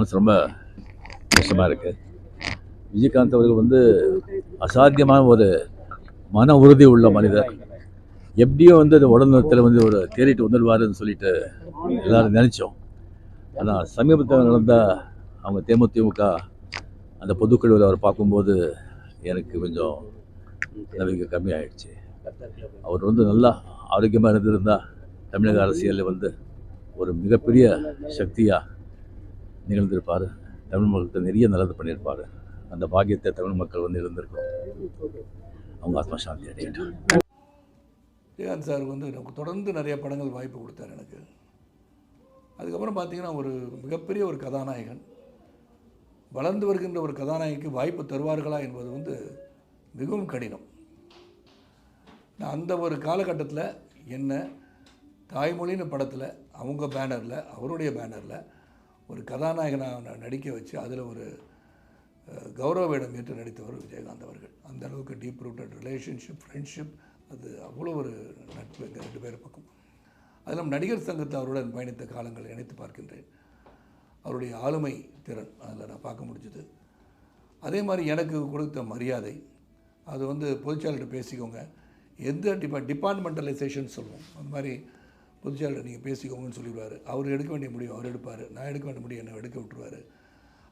மனசு ரொம்ப கஷ்டமாக இருக்குது விஜயகாந்த் அவர்கள் வந்து அசாத்தியமான ஒரு மன உறுதி உள்ள மனிதர். எப்படியோ வந்து அந்த உடல்நலத்தில் வந்து ஒரு தேறிட்டு வந்துடுவாருன்னு சொல்லிட்டு எல்லாரும் நினச்சோம். ஆனால் சமீபத்தில் நடந்த அவங்க தேமுதிமுக அந்த பொதுக்குழுவில் அவர் பார்க்கும்போது எனக்கு கொஞ்சம் நம்பிக்கை கம்மியாயிடுச்சு. அவர் வந்து நல்லா ஆரோக்கியமாக இருந்திருந்தால் தமிழக அரசியலில் வந்து ஒரு மிகப்பெரிய சக்தியாக நிகழ்ந்திருப்பார் தமிழ் மக்களுக்கு நிறைய நல்லது பண்ணியிருப்பார். அந்த பாக்கியத்தை தமிழ் மக்கள் வந்து இருந்திருக்கோம் அவங்க ஆத்மா சாந்தி அடையட்டும். விஜயகாந்த் சார் வந்து எனக்கு தொடர்ந்து நிறைய படங்கள் வாய்ப்பு கொடுத்தார் எனக்கு. அதுக்கப்புறம் பார்த்தீங்கன்னா ஒரு மிகப்பெரிய ஒரு கதாநாயகன். வளர்ந்து வருகின்ற ஒரு கதாநாயகிக்கு வாய்ப்பு தருவார்களா என்பது வந்து மிகவும் கடினம். நான் அந்த ஒரு காலகட்டத்தில் என்ன தாய்மொழின்னு படத்தில் அவங்க பேனரில் அவருடைய பேனரில் ஒரு கதாநாயகனாக நடிக்க வச்சு அதில் ஒரு கௌரவ வேடம் ஏற்று நடித்தவர் விஜயகாந்த் அவர்கள். அந்த அளவுக்கு டீப் ரூட்டட் ரிலேஷன்ஷிப் ஃப்ரெண்ட்ஷிப் அது அவ்வளோ ஒரு நட்பு எங்கள் ரெண்டு பேர் பக்கம். அதிலும் நடிகர் சங்கத்தை அவருடன் பயணித்த காலங்களை நினைத்து பார்க்கின்றேன். அவருடைய ஆளுமை திறன் அதில் நான் பார்க்க முடிஞ்சது. அதே மாதிரி எனக்கு கொடுத்த மரியாதை அது வந்து பொதுச்செயலர்கிட்ட பேசிக்கோங்க. எந்த டிபா டிபார்ட்மெண்டலைசேஷன் சொல்லுவோம் அந்த மாதிரி பொதுச்செயலாளர் நீங்கள் பேசிக்கோங்கன்னு சொல்லிடுவார். அவர் எடுக்க வேண்டிய முடியும் அவர் எடுப்பார். நான் எடுக்க வேண்டிய முடியும் என்னை எடுக்க விட்டுருவார்.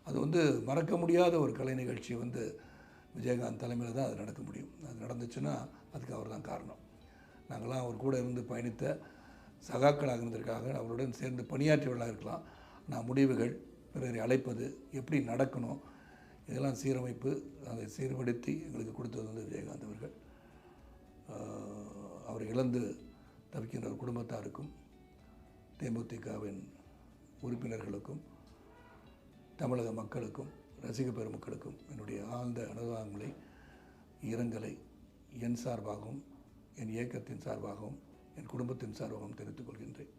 அது வந்து மறக்க முடியாத ஒரு கலை நிகழ்ச்சி வந்து விஜயகாந்த் தலைமையில் தான் அது நடக்க முடியும். அது நடந்துச்சுன்னா அதுக்கு அவர் தான் காரணம். நாங்களாம் அவர் கூட இருந்து பயணித்த சகாக்களாக இருந்திருக்காங்க. அவருடன் சேர்ந்து பணியாற்றியவர்களாக இருக்கலாம். நான் முடிவுகள் பிறரை அழைப்பது எப்படி நடக்கணும் இதெல்லாம் சீரமைப்பு அதை சீர்படுத்தி எங்களுக்கு கொடுத்தது வந்து விஜயகாந்த் அவர்கள். அவர் அவரை இழந்து தவிக்கின்ற ஒரு குடும்பத்தாருக்கும் தேமுதிகவின் உறுப்பினர்களுக்கும் தமிழக மக்களுக்கும் ரசிக பெருமக்களுக்கும் என்னுடைய ஆழ்ந்த அனுதாபங்களை இரங்கலை என் சார்பாகவும் என் இயக்கத்தின் சார்பாகவும் என் குடும்பத்தின் சார்பாகவும் தெரிவித்துக் கொள்கின்றேன்.